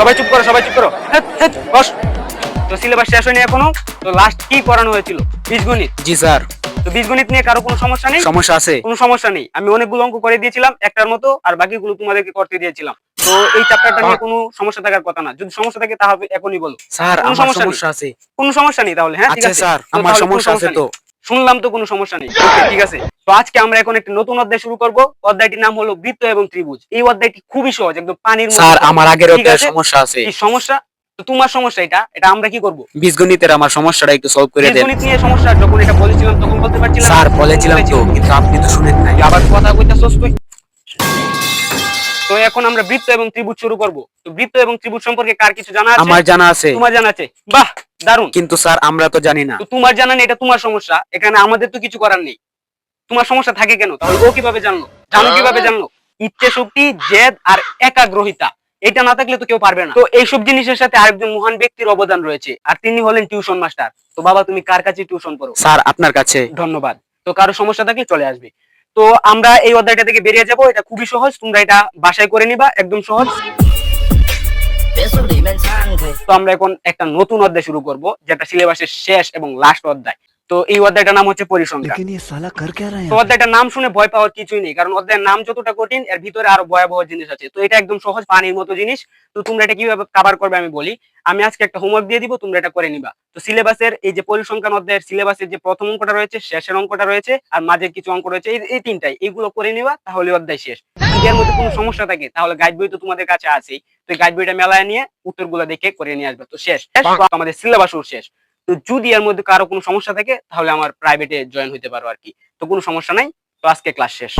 সবাই চুপ করো সবাই চুপ করো। বস। তো সিলেবাস শেষ হয়নি এখনও। তো লাস্ট কি করানো হয়েছিল? বীজগণিত। জি স্যার। তো বীজগণিত নিয়ে কারও কোনো সমস্যা নেই? সমস্যা আছে। কোনো সমস্যা নেই। আমি অনেকগুলো অঙ্ক করে দিয়েছিলাম একটার মতো আর বাকিগুলো তোমাদেরকে করতে দিয়েছিলাম। তো এই চ্যাপ্টারটা নিয়ে কোনো সমস্যা থাকার কথা না। যদি সমস্যা থাকে তাহলে এখনই বলো। স্যার কোনো আমার সমস্যা নেই। আছে। কোনো সমস্যা নেই তাহলে হ্যাঁ? ঠিক আচ্ছা আছে। স্যার আমার সমস্যা আছে তো। শুনলাম তো কোনো সমস্যা নেই। ঠিক আছে? তো আজকে আমরা এখন একটি নতুন অধ্যায় শুরু করব। অধ্যায়টির নাম হলো বৃত্ত এবং ত্রিভুজ। এই অধ্যায়টি খুবই সহজ একদম পানির স্যার আমার আগের ঠিক অধ্যায়ে সমস্যা আছে। এই সমস্যা? তো তোমার সমস্যা এটা। এটা আমরা কি করব? বীজগণিতের আমার সমস্যাটা একটু সলভ করে দেন। বীজগণিত নিয়ে সমস্যা যখন এটা বলেছিলাম তখন বলতে পারছিলাম স্যার বলেছিলাম তো কিন্তু আপনি তো শুনেন নাই। আবার কথা কইতাছস তুই তো এখন আমরা বৃত্ত এবং ত্রিভুজ শুরু করব। তো বৃত্ত এবং ত্রিভুজ সম্পর্কে কার কিছু জানা আছে? আমার জানা আছে। তোমার জানা আছে। বাহ! দারুণ। কিন্তু স্যার আমরা তো জানি না। তো তোমার জানা নেই এটা তোমার সমস্যা। এখানে আমাদের তো কিছু করার নেই। তোমার সমস্যা থাকে কেন? তাহলে ও কীভাবে জানলো? জানো কীভাবে জানলো? ইচ্ছে শক্তি জেদ আর একাগ্রহিতা। এটা না থাকলে তো কেউ পারবে না। তো এইসব জিনিসের সাথে আরেকজন মহান ব্যক্তির অবদান রয়েছে আর তিনি হলেন টিউশন মাস্টার তো বাবা তুমি কার কাছে টিউশন পড়ো? স্যার আপনার কাছে। ধন্যবাদ। তো কারও সমস্যা থাকলে চলে আসবে। তো আমরা এই অধ্যায়টা থেকে বেরিয়ে যাব। এটা খুবই সহজ। তোমরা এটা বাসায় করে নিবা একদম সহজ। তো আমরা এখন একটা নতুন অধ্যায় শুরু করব যেটা সিলেবাসের শেষ এবং লাস্ট অধ্যায়। তো এই অধ্যায়টার নাম হচ্ছে পরিসংখ্যান। তো অধ্যায়টার নাম শুনে ভয় পাওয়ার কিছুই নেই কারণ অধ্যায়ের নাম যতটা কঠিন এর ভিতরে আরও ভয়াবহ জিনিস আছে। তো এটা একদম সহজ পানির মতো জিনিস। তো তোমরা এটা কীভাবে কাভার করবে আমি বলি। আমি আজকে একটা হোমওয়ার্ক দিয়ে দিব তোমরা এটা করে নিবা। তো সিলেবাসের এই যে পরিসংখ্যান অধ্যায়ের সিলেবাসের যে প্রথম অঙ্কটা রয়েছে শেষের অঙ্কটা রয়েছে আর মাঝের কিছু অঙ্ক রয়েছে এই তিনটাই। এগুলো করে নিবা তাহলে অধ্যায় শেষ। যদি এর মধ্যে কোনো সমস্যা থাকে তাহলে গাইড বই তো তোমাদের কাছে আছেই। তো গাইড বইটা মেলায় নিয়ে উত্তরগুলো দেখে করে নিয়ে আসবে। তো শেষ। আমাদের সিলেবাসও শেষ। তো যদি এর মধ্যে কারও কোনো সমস্যা থাকে, তাহলে আমার প্রাইভেটে জয়েন হইতে পারো আর কি। তো কোনো সমস্যা নাই। তো আজকে ক্লাস শেষ।